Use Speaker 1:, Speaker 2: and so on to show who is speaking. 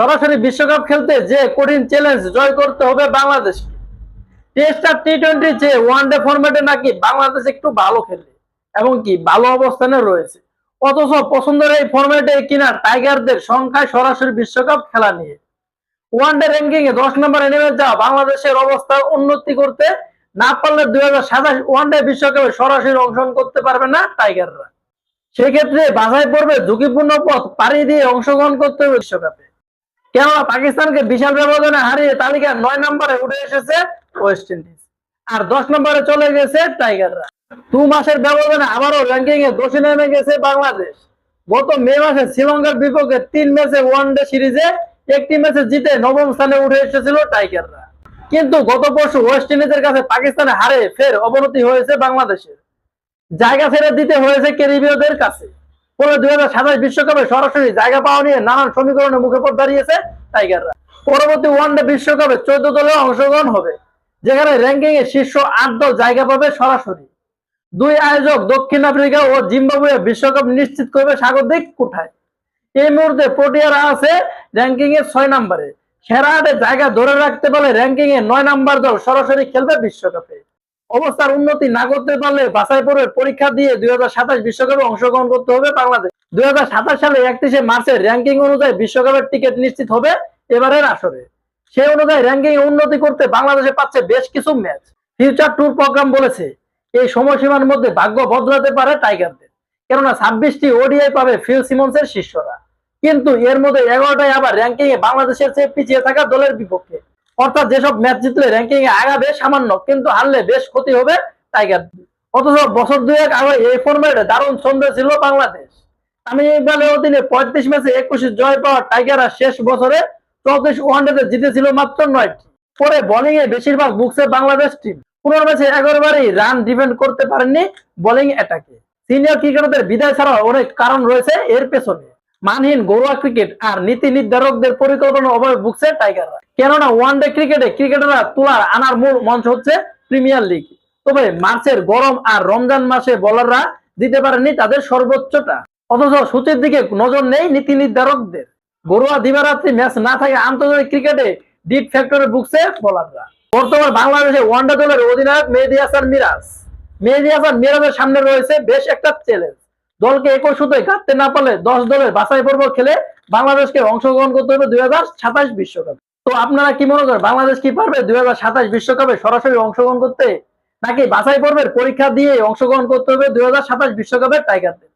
Speaker 1: সরাসরি বিশ্বকাপ খেলতে যে কঠিন চ্যালেঞ্জ জয় করতে হবে বাংলাদেশকে। টেস্ট আর টি টোয়েন্টি যে ওয়ান ডে ফরম্যাটে নাকি বাংলাদেশ একটু ভালো খেলে এবং কি ভালো অবস্থানে রয়েছে। অথচ পছন্দের এই ফরম্যাটে কিনা টাইগারদের সংখ্যায় সরাসরি বিশ্বকাপ খেলা নিয়ে। ওয়ান ডে র্যাঙ্কিং এ দশ নম্বরে নেমে যাওয়া বাংলাদেশের অবস্থা উন্নতি করতে না পারলে দুই হাজার সাতাশ ওয়ান ডে বিশ্বকাপে সরাসরি অংশগ্রহণ করতে পারবে না টাইগাররা। সেক্ষেত্রে বাছাই পড়বে ঝুঁকিপূর্ণ পথ পাড়ি দিয়ে অংশগ্রহণ করতে হবে বিশ্বকাপে। কেননা পাকিস্তানকে বিশাল ব্যবধানে হারিয়ে তালিকার নয় নম্বরে উঠে এসেছে ওয়েস্ট ইন্ডিজ। আর দশ নম্বরে চলে গেছে টাইগাররা। দু মাসের ব্যবধানে আবারও র্যাঙ্কিং এ দোষী নেমে গেছে বাংলাদেশ। গত মে মাসে শ্রীলঙ্কার বিপক্ষে তিন ম্যাচে ওয়ান ডে সিরিজে একটি ম্যাচে জিতে নবম স্থানে উঠে এসেছিল টাইগাররা। কিন্তু গত পরশু ওয়েস্ট ইন্ডিজের কাছে পাকিস্তানে হারে ফের অবনতি হয়েছে বাংলাদেশের। জায়গা ছেড়ে দিতে হয়েছে ক্যারিবীয়দের কাছে। ফলে দুই হাজার সাতাশ বিশ্বকাপে সরাসরি জায়গা পাওয়া নিয়ে নানান সমীকরণের মুখে পথ দাঁড়িয়েছে টাইগাররা। পরবর্তী ওয়ানডে বিশ্বকাপে চোদ্দ দলে অংশগ্রহণ হবে, যেখানে র্যাঙ্কিং এ শীর্ষ আট দল জায়গা পাবে সরাসরি। দুই আয়োজক দক্ষিণ আফ্রিকা ও জিম্বাবুয়ে বিশ্বকাপ নিশ্চিত করবে স্বাগতিক কোঠায় এই মুহূর্তে প্রোটিয়ারা আছে র্যাঙ্কিং এর ছয় নম্বরে। সেরা আটে জায়গা ধরে রাখতে পারলে র্যাঙ্কিং এ নয় নম্বর দল সরাসরি খেলবে বিশ্বকাপে। অবস্থার উন্নতি না করতে পারলে বাছাই পর্বের পরীক্ষা দিয়ে দুই হাজার বিশ্বকাপে অংশগ্রহণ করতে হবে বাংলাদেশ। দুই হাজার সাতাশ সালে একত্রিশে মার্চের র্যাঙ্কিং অনুযায়ী বিশ্বকাপের টিকিট নিশ্চিত হবে এবারের আসরে। সেই অনুযায়ী র্যাঙ্কিং উন্নতি করতে বাংলাদেশে পাচ্ছে বেশ কিছু ম্যাচ ফিউচার ট্যুর প্রোগ্রাম বলেছে, এই সময়সীমার মধ্যে ভাগ্য বদলাতে পারে টাইগারদের কেননা ছাব্বিশটি ওডিআই পাবে ফিল সিমন্সের শিষ্যরা। কিন্তু এর মধ্যে এগারোটাই আবার র্যাঙ্কিং এ বাংলাদেশের চেয়ে পিছিয়ে থাকা দলের বিপক্ষে। অর্থাৎ যেসব ম্যাচ জিতলে র্যাঙ্কিং এ আগাবে, সামান্য, কিন্তু হারলে বেশ ক্ষতি হবে টাইগার অথচ বছর দুয়েক আগে এই ফর্মেটে দারুণ ছন্দে ছিল বাংলাদেশ। আমি ইকবালের অধীনে পঁয়ত্রিশ ম্যাচে একুশে জয় পাওয়া টাইগাররা শেষ বছরে চৌত্রিশ ওয়ানডেতে জিতেছিল মাত্র নয়টি। পরে বোলিং এ বেশিরভাগ বুকছে বাংলাদেশ টিম পনেরো ম্যাচে এগারোবারই রান ডিফেন্ড করতে পারেননি বোলিং অ্যাটাকে সিনিয়র ক্রিকেটারদের বিদায় ছাড়াও অনেক কারণ রয়েছে এর পেছনে। মানহীন ঘরোয়া ক্রিকেট আর নীতি নির্ধারকদের পরিকল্পনার অভাবে ভুগছে টাইগাররা কেননা ওয়ান ডে ক্রিকেটে ক্রিকেটাররা তোলার আনার মূল মঞ্চ হচ্ছে প্রিমিয়ার লিগ তবে মার্চের গরম আর রমজান মাসে বলাররা দিতে পারেনি তাদের সর্বোচ্চটা। অথচ সূচির দিকে নজর নেই নীতি নির্ধারকদের। ঘরোয়া দিবারাত্রি ম্যাচ না থাকে আন্তর্জাতিক ক্রিকেটে ডিপ ফ্যাক্টরে ভুগছে বলাররা বর্তমান বাংলাদেশে ওয়ানডে দলের অধিনায়ক মেহেদি হাসান মিরাজ। মেহেদি হাসান মিরাজের সামনে রয়েছে বেশ একটা চ্যালেঞ্জ দলকে একই সুতোয় কাটতে না পারলে দশ দলের বাছাই পর্ব খেলে বাংলাদেশকে অংশগ্রহণ করতে হবে দুই হাজার সাতাশ বিশ্বকাপে। তো আপনারা কি মনে করেন, বাংলাদেশ কি পারবে দুই হাজার সাতাশ বিশ্বকাপে সরাসরি অংশগ্রহণ করতে? নাকি বাছাই পর্বের পরীক্ষা দিয়ে অংশগ্রহণ করতে হবে দুই হাজার সাতাশ বিশ্বকাপের টাইগারদের?